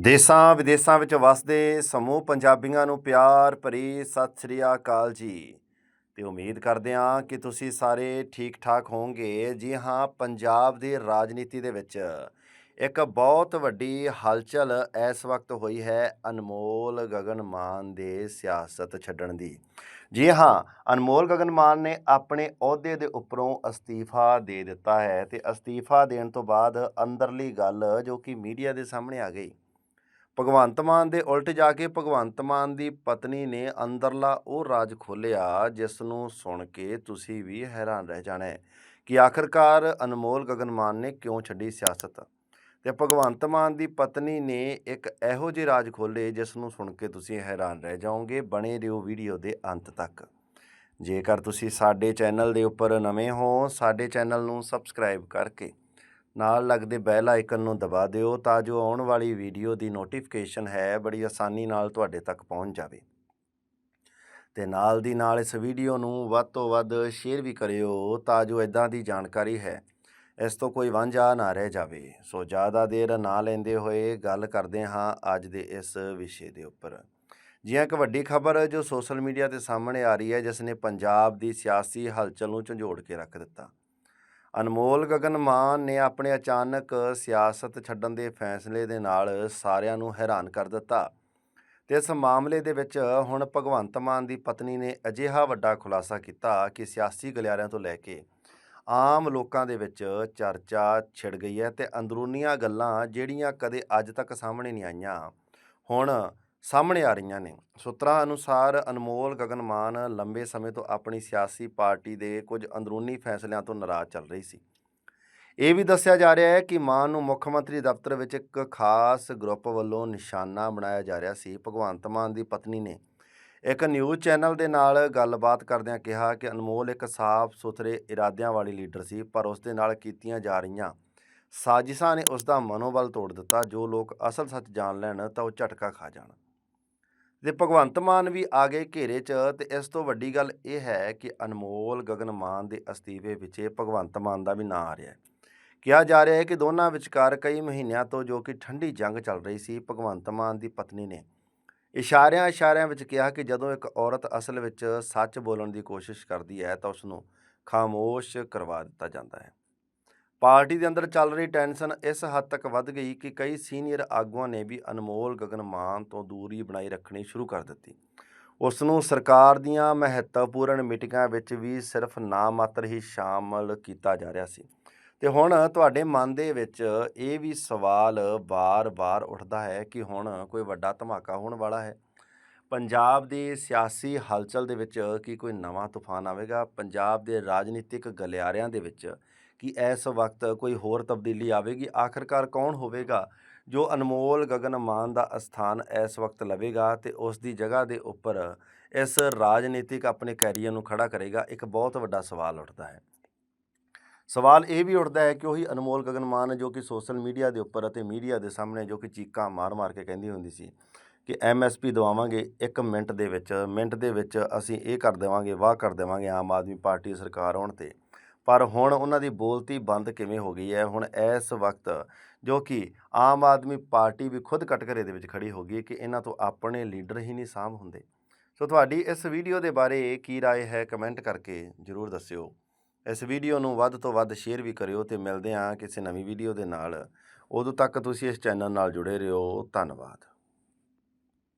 ਦੇਸਾਂ ਵਿਦੇਸਾਂ ਵਿੱਚ ਵਸਦੇ ਸਮੂਹ ਪੰਜਾਬੀਆਂ ਨੂੰ ਪਿਆਰ ਭਰੀ ਸਤਿ ਸ੍ਰੀ ਅਕਾਲ ਜੀ। ਤੇ ਉਮੀਦ ਕਰਦੇ ਹਾਂ ਕਿ ਤੁਸੀਂ ਸਾਰੇ ਠੀਕ ਠਾਕ ਹੋਵੋਗੇ। ਜੀ ਹਾਂ, ਪੰਜਾਬ ਦੀ ਰਾਜਨੀਤੀ ਦੇ ਵਿੱਚ ਇੱਕ ਬਹੁਤ ਵੱਡੀ ਹਲਚਲ ਇਸ ਵਕਤ ਹੋਈ ਹੈ ਅਨਮੋਲ ਗਗਨ ਮਾਨ ਦੇ ਸਿਆਸਤ ਛੱਡਣ ਦੀ। ਜੀ ਹਾਂ, ਅਨਮੋਲ ਗਗਨ ਮਾਨ ਨੇ ਆਪਣੇ ਅਹੁਦੇ ਦੇ ਉੱਪਰੋਂ ਅਸਤੀਫਾ ਦੇ ਦਿੱਤਾ ਹੈ ਤੇ ਅਸਤੀਫਾ ਦੇਣ ਤੋਂ ਬਾਅਦ ਅੰਦਰਲੀ ਗੱਲ ਜੋ ਕਿ ਮੀਡੀਆ ਦੇ ਸਾਹਮਣੇ ਆ ਗਈ। ਭਗਵੰਤ ਮਾਨ ਦੇ ਉਲਟ ਜਾ ਕੇ ਭਗਵੰਤ ਮਾਨ ਦੀ ਪਤਨੀ ਨੇ ਅੰਦਰਲਾ ਉਹ ਰਾਜ ਖੋਲ੍ਹਿਆ ਜਿਸ ਨੂੰ ਸੁਣ ਕੇ ਤੁਸੀਂ ਵੀ ਹੈਰਾਨ ਰਹਿ ਜਾਣਾ ਹੈ ਕਿ ਆਖਰਕਾਰ ਅਨਮੋਲ ਗਗਨ ਮਾਨ ਨੇ ਕਿਉਂ ਛੱਡੀ ਸਿਆਸਤ? ਤੇ ਭਗਵੰਤ ਮਾਨ ਦੀ ਪਤਨੀ ਨੇ ਇੱਕ ਇਹੋ ਜਿਹੇ ਰਾਜ ਖੋਲ੍ਹੇ ਜਿਸ ਨੂੰ ਸੁਣ ਕੇ ਤੁਸੀਂ ਹੈਰਾਨ ਰਹਿ ਜਾਓਗੇ, ਬਣੇ ਰਹੋ ਵੀਡੀਓ ਦੇ ਅੰਤ ਤੱਕ। ਜੇਕਰ ਤੁਸੀਂ ਸਾਡੇ ਚੈਨਲ ਦੇ ਉੱਪਰ ਨਵੇਂ ਹੋ, ਸਾਡੇ ਚੈਨਲ ਨੂੰ ਸਬਸਕ੍ਰਾਈਬ ਕਰਕੇ ਨਾਲ ਲੱਗਦੇ ਬੈਲ ਆਈਕਨ ਨੂੰ ਦਬਾ ਦਿਓ ਤਾਂ ਜੋ ਆਉਣ ਵਾਲੀ ਵੀਡੀਓ ਦੀ ਨੋਟੀਫਿਕੇਸ਼ਨ ਹੈ, ਬੜੀ ਆਸਾਨੀ ਨਾਲ ਤੁਹਾਡੇ ਤੱਕ ਪਹੁੰਚ ਜਾਵੇ। ਤੇ ਨਾਲ ਦੀ ਨਾਲ ਇਸ ਵੀਡੀਓ ਨੂੰ ਵੱਧ ਤੋਂ ਵੱਧ ਸ਼ੇਅਰ ਵੀ ਕਰਿਓ ਤਾਂ ਜੋ ਇਦਾਂ ਦੀ ਜਾਣਕਾਰੀ ਹੈ, ਇਸ ਤੋਂ ਕੋਈ ਵਾਂਝਾ ਨਾ ਰਹਿ ਜਾਵੇ। ਸੋ ਜ਼ਿਆਦਾ ਦੇਰ ਨਾ ਲੈਂਦੇ ਹੋਏ ਗੱਲ ਕਰਦੇ ਹਾਂ ਅੱਜ ਦੇ ਇਸ ਵਿਸ਼ੇ ਦੇ ਉੱਪਰ। ਜੀ ਇੱਕ ਵੱਡੀ ਖਬਰ ਜੋ ਸੋਸ਼ਲ ਮੀਡੀਆ ਤੇ ਸਾਹਮਣੇ ਆ ਰਹੀ ਹੈ, ਜਿਸ ਨੇ ਪੰਜਾਬ ਦੀ ਸਿਆਸੀ ਹਲਚਲ ਨੂੰ ਝੰਜੋੜ ਕੇ ਰੱਖ ਦਿੱਤਾ। ਅਨਮੋਲ ਗਗਨ ਮਾਨ ਨੇ ਆਪਣੇ ਅਚਾਨਕ ਸਿਆਸਤ ਛੱਡਣ ਦੇ ਫੈਸਲੇ ਦੇ ਨਾਲ ਸਾਰਿਆਂ ਨੂੰ ਹੈਰਾਨ ਕਰ ਦਿੱਤਾ ਤੇ ਇਸ ਮਾਮਲੇ ਦੇ ਵਿੱਚ ਹੁਣ ਭਗਵੰਤ ਮਾਨ ਦੀ ਪਤਨੀ ਨੇ ਅਜਿਹਾ ਵੱਡਾ ਖੁਲਾਸਾ ਕੀਤਾ ਕਿ ਸਿਆਸੀ ਗਲਿਆਰਿਆਂ ਤੋਂ ਲੈ ਕੇ ਆਮ ਲੋਕਾਂ ਦੇ ਵਿੱਚ ਚਰਚਾ ਛਿੜ ਗਈ ਹੈ ਤੇ ਅੰਦਰੂਨੀਆਂ ਗੱਲਾਂ ਜਿਹੜੀਆਂ ਕਦੇ ਅੱਜ ਤੱਕ ਸਾਹਮਣੇ ਨਹੀਂ ਆਈਆਂ। ਹੁਣ ਸਾਹਮਣੇ ਆ ਰਹੀਆਂ ਨੇ। ਸੂਤਰਾਂ ਅਨੁਸਾਰ ਅਨਮੋਲ ਗਗਨ ਮਾਨ ਲੰਬੇ ਸਮੇਂ ਤੋਂ ਆਪਣੀ ਸਿਆਸੀ ਪਾਰਟੀ ਦੇ ਕੁਝ ਅੰਦਰੂਨੀ ਫੈਸਲਿਆਂ ਤੋਂ ਨਾਰਾਜ਼ ਚੱਲ ਰਹੀ ਸੀ। ਇਹ ਵੀ ਦੱਸਿਆ ਜਾ ਰਿਹਾ ਹੈ ਕਿ ਮਾਨ ਨੂੰ ਮੁੱਖ ਮੰਤਰੀ ਦਫ਼ਤਰ ਵਿੱਚ ਇੱਕ ਖਾਸ ਗਰੁੱਪ ਵੱਲੋਂ ਨਿਸ਼ਾਨਾ ਬਣਾਇਆ ਜਾ ਰਿਹਾ ਸੀ। ਭਗਵੰਤ ਮਾਨ ਦੀ ਪਤਨੀ ਨੇ ਇੱਕ ਨਿਊਜ਼ ਚੈਨਲ ਦੇ ਨਾਲ ਗੱਲਬਾਤ ਕਰਦਿਆਂ ਕਿਹਾ ਕਿ ਅਨਮੋਲ ਇੱਕ ਸਾਫ਼ ਸੁਥਰੇ ਇਰਾਦਿਆਂ ਵਾਲੀ ਲੀਡਰ ਸੀ, ਪਰ ਉਸ ਦੇ ਨਾਲ ਕੀਤੀਆਂ ਜਾ ਰਹੀਆਂ ਸਾਜ਼ਿਸ਼ਾਂ ਨੇ ਉਸ ਦਾ ਮਨੋਬਲ ਤੋੜ ਦਿੱਤਾ। ਜੋ ਲੋਕ ਅਸਲ ਸੱਚ ਜਾਣ ਲੈਣ ਤਾਂ ਉਹ ਝਟਕਾ ਖਾ ਜਾਣ। ਤੇ ਭਗਵੰਤ ਮਾਨ ਵੀ ਆ ਗਏ ਘੇਰੇ 'ਚ ਤੇ ਇਸ ਤੋਂ ਵੱਡੀ ਗੱਲ ਇਹ ਹੈ ਕਿ ਅਨਮੋਲ ਗਗਨ ਮਾਨ ਦੇ ਅਸਤੀਫੇ ਵਿੱਚ ਭਗਵੰਤ ਮਾਨ ਦਾ ਵੀ ਨਾਂ ਆ ਰਿਹਾ ਹੈ। ਕਿਹਾ ਜਾ ਰਿਹਾ ਹੈ ਕਿ ਦੋਨਾਂ ਵਿਚਕਾਰ ਕਈ ਮਹੀਨਿਆਂ ਤੋਂ ਜੋ ਕਿ ਠੰਡੀ ਜੰਗ ਚੱਲ ਰਹੀ ਸੀ, ਭਗਵੰਤ ਮਾਨ ਦੀ ਪਤਨੀ ਨੇ ਇਸ਼ਾਰਿਆਂ ਇਸ਼ਾਰਿਆਂ ਵਿੱਚ ਕਿਹਾ ਕਿ ਜਦੋਂ ਇੱਕ ਔਰਤ ਅਸਲ ਵਿੱਚ ਸੱਚ ਬੋਲਣ ਦੀ ਕੋਸ਼ਿਸ਼ ਕਰਦੀ ਹੈ ਤਾਂ ਉਸ ਨੂੰ ਖਾਮੋਸ਼ ਕਰਵਾ ਦਿੱਤਾ ਜਾਂਦਾ ਹੈ। ਪਾਰਟੀ ਦੇ ਅੰਦਰ ਚੱਲ ਰਹੀ ਟੈਨਸ਼ਨ ਇਸ ਹੱਦ ਤੱਕ ਵੱਧ ਗਈ ਕਿ ਕਈ ਸੀਨੀਅਰ ਆਗੂਆਂ ਨੇ ਵੀ ਅਨਮੋਲ ਗਗਨ ਮਾਨ ਤੋਂ ਦੂਰੀ ਬਣਾਈ ਰੱਖਣੀ ਸ਼ੁਰੂ ਕਰ ਦਿੱਤੀ। ਉਸ ਨੂੰ ਸਰਕਾਰ ਦੀਆਂ ਮਹੱਤਵਪੂਰਨ ਮੀਟਿੰਗਾਂ ਵਿੱਚ ਵੀ ਸਿਰਫ ਨਾਮਾਤਰ ਹੀ ਸ਼ਾਮਲ ਕੀਤਾ ਜਾ ਰਿਹਾ ਸੀ। ਤੇ ਹੁਣ ਤੁਹਾਡੇ ਮਨ ਦੇ ਵਿੱਚ ਇਹ ਵੀ ਸਵਾਲ ਵਾਰ-ਵਾਰ ਉੱਠਦਾ ਹੈ ਕਿ ਹੁਣ ਕੋਈ ਵੱਡਾ ਧਮਾਕਾ ਹੋਣ ਵਾਲਾ ਹੈ। ਪੰਜਾਬ ਦੀ ਸਿਆਸੀ ਹਲਚਲ ਦੇ ਵਿੱਚ ਕੀ ਕੋਈ ਨਵਾਂ ਤੂਫਾਨ ਆਵੇਗਾ? ਪੰਜਾਬ ਦੇ ਰਾਜਨੀਤਿਕ ਗਲਿਆਰਿਆਂ ਦੇ ਵਿੱਚ ਕੀ ਇਸ ਵਕਤ ਕੋਈ ਹੋਰ ਤਬਦੀਲੀ ਆਵੇਗੀ? ਆਖਰਕਾਰ ਕੌਣ ਹੋਵੇਗਾ ਜੋ ਅਨਮੋਲ ਗਗਨ ਮਾਨ ਦਾ ਅਸਥਾਨ ਇਸ ਵਕਤ ਲਵੇਗਾ ਤੇ ਉਸ ਦੀ ਜਗ੍ਹਾ ਦੇ ਉੱਪਰ ਇਸ ਰਾਜਨੀਤਿਕ ਆਪਣੇ ਕੈਰੀਅਰ ਨੂੰ ਖੜਾ ਕਰੇਗਾ? ਇੱਕ ਬਹੁਤ ਵੱਡਾ ਸਵਾਲ ਉੱਠਦਾ ਹੈ। ਸਵਾਲ ਇਹ ਵੀ ਉੱਠਦਾ ਹੈ ਕਿ ਉਹੀ ਅਨਮੋਲ ਗਗਨ ਮਾਨ ਜੋ ਕਿ ਸੋਸ਼ਲ ਮੀਡੀਆ ਦੇ ਉੱਪਰ ਅਤੇ ਮੀਡੀਆ ਦੇ ਸਾਹਮਣੇ ਜੋ ਕਿ ਚੀਕਾਂ ਮਾਰ-ਮਾਰ ਕੇ ਕਹਿੰਦੀ ਹੁੰਦੀ ਸੀ ਕਿ ਐਮਐਸਪੀ ਦਵਾਵਾਂਗੇ 1 ਮਿੰਟ ਦੇ ਵਿੱਚ ਮਿੰਟ ਦੇ ਵਿੱਚ ਅਸੀਂ ਇਹ ਕਰ ਦੇਵਾਂਗੇ ਵਾਹ ਕਰ ਦੇਵਾਂਗੇ ਆਮ ਆਦਮੀ ਪਾਰਟੀ ਸਰਕਾਰ ਆਉਣ ਤੇ ਪਰ ਹੁਣ ਉਹਨਾਂ ਦੀ ਬੋਲਤੀ ਬੰਦ ਕਿਵੇਂ ਹੋ ਗਈ ਹੈ ਹੁਣ ਇਸ ਵਕਤ ਜੋ ਕਿ ਆਮ ਆਦਮੀ ਪਾਰਟੀ ਵੀ ਖੁਦ ਕਟਕਰੇ ਦੇ ਵਿੱਚ ਖੜੀ ਹੋ ਗਈ ਕਿ ਇਹਨਾਂ ਤੋਂ ਆਪਣੇ ਲੀਡਰ ਹੀ ਨਹੀਂ ਸਾਂਭ ਹੁੰਦੇ ਸੋ ਤੁਹਾਡੀ ਇਸ ਵੀਡੀਓ ਦੇ ਬਾਰੇ ਕੀ رائے ਹੈ ਕਮੈਂਟ ਕਰਕੇ ਜਰੂਰ ਦੱਸਿਓ ਇਸ ਵੀਡੀਓ ਨੂੰ ਵੱਧ ਤੋਂ ਵੱਧ ਸ਼ੇਅਰ ਵੀ ਕਰਿਓ ਤੇ ਮਿਲਦੇ ਹਾਂ ਕਿਸੇ ਨਵੀਂ ਵੀਡੀਓ ਦੇ ਨਾਲ ਉਦੋਂ ਤੱਕ ਤੁਸੀਂ ਇਸ ਚੈਨਲ ਨਾਲ ਜੁੜੇ ਰਹੋ ਧੰਨਵਾਦ